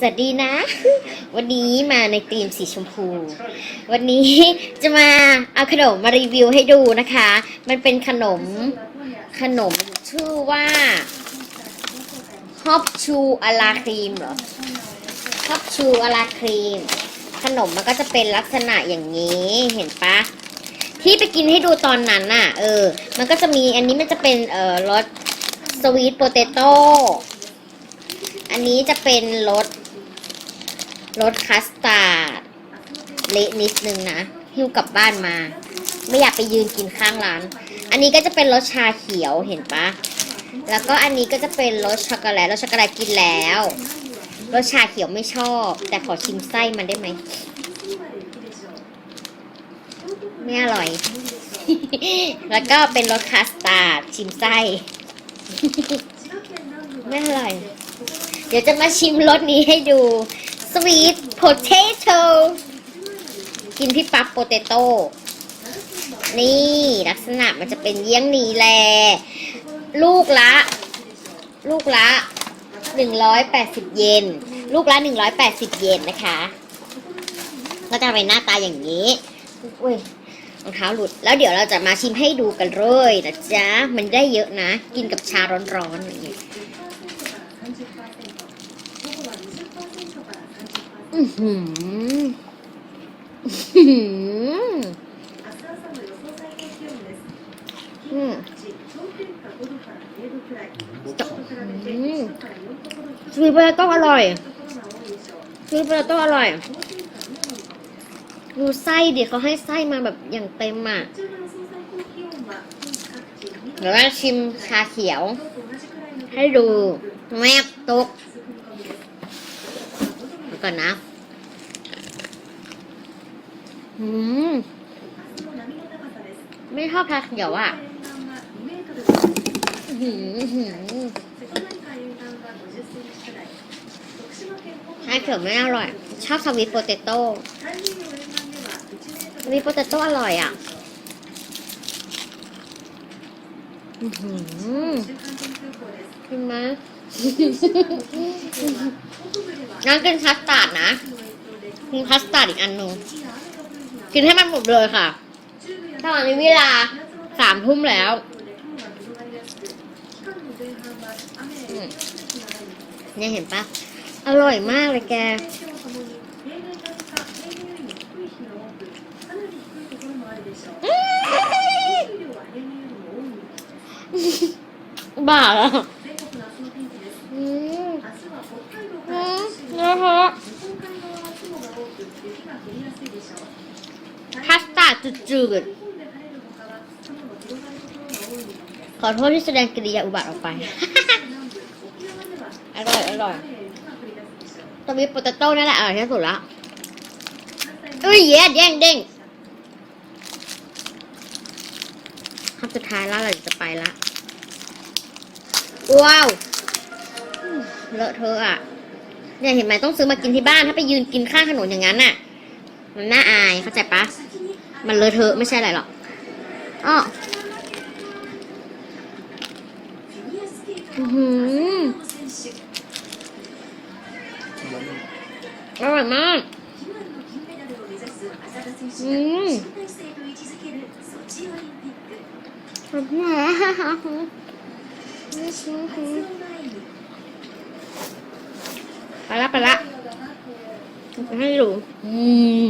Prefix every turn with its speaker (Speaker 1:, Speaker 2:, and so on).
Speaker 1: สวัสดีนะ วันนี้มาในธีมสีชมพู วันนี้จะมาเอาขนมมารีวิวให้ดูนะคะ มันเป็นขนมขนมชื่อว่าฮอปชูอาลาครีมเหรอฮอปชูอาลาครีม ขนมมันก็จะเป็นลักษณะอย่างนี้เห็นปะที่ไปกินให้ดูตอนนั้นน่ะ เออ มันก็จะมีอันนี้มันจะเป็นเอ่อรสสวีทโปเตโต้อันนี้จะเป็นรส รสคัสตาร์ดเละนิดนึงนะหิ้วกลับบ้านมา ไม่อยากไปยืนกินข้างร้าน อันนี้ก็จะเป็นรสชาเขียวเห็นปะแล้วก็อันนี้ก็จะเป็นรสช็อกโกแลตรสช็อกโกแลตกินแล้วรสชาเขียวไม่ชอบ แต่ขอชิมไส้มันได้ไหมไม่อร่อย แล้วก็เป็นรสคัสตาร์ดชิมไส้ไม่อร่อย เดี๋ยวจะมาชิมรสนี้ให้ดู Sweet Potato กินพี่ปั๊บโปเตโต้นี่ลักษณะมันจะเป็นเยี่ยงนี้แหละลูกละ ลูกละ180เยนลูกละ180เยนนะคะ ก็จะเป็นหน้าตาอย่างนี้อุ้ยรองเท้าหลุด แล้วเดี๋ยวเราจะมาชิมให้ดูกันเลยนะจ๊ะ มันได้เยอะนะ กินกับชาร้อนๆอย่างนี้หื ออื้อหืออืมอืมสวีทโปตโต้อร่อยสวีทโปเตโต้อร่อย ดูไส้ดิเขาให้ไส้มาแบบอย่างเต็มอะเดี๋ยวเราชิมชาเขียว ให้ดูแมบตกก่อนนะ อืมไม่ชอบชาเขียวอะอื้อหืออื้อหือชาเขียวไม่อร่อย ชอบสวีทโปเตโต้สวีทโปเตโต้อร่อยอะอื้อหือเห็นไหมงั้นกินคัสตาร์ดนะกินคัสตาร์ดอีกอันหนึ่ง กินให้มันหมดเลยค่ะตอนนี้เวลาสามทุ่มแล้วเนี่ยเห็นปะอร่อยมากเลยแก บ้าแล้วอืมอืมนะคะาร์ดจืดๆขอโทษที่แสดงกิริยาอุบัติออกไป อร่อย อร่อยตัวมีโปเตโต้นั่นแหละอร่อยที่สุดละอุ้ยเย้เด้งเด้งคำสุดท้ายแล้วเราจะไปละ ว้าวเลอะเทอะอะ เนี่ยเห็นไหมต้องซื้อมากินที่บ้าน ถ้าไปยืนกินข้างถนนอย่างนั้นน่ะ มันน่าอายเข้าใจปะ มันเลอะเทอะไม่ใช่อะไรหรอกอ้อหืออร่อยมากอืมขอบคุณนะไปละไปละให้ดูอืม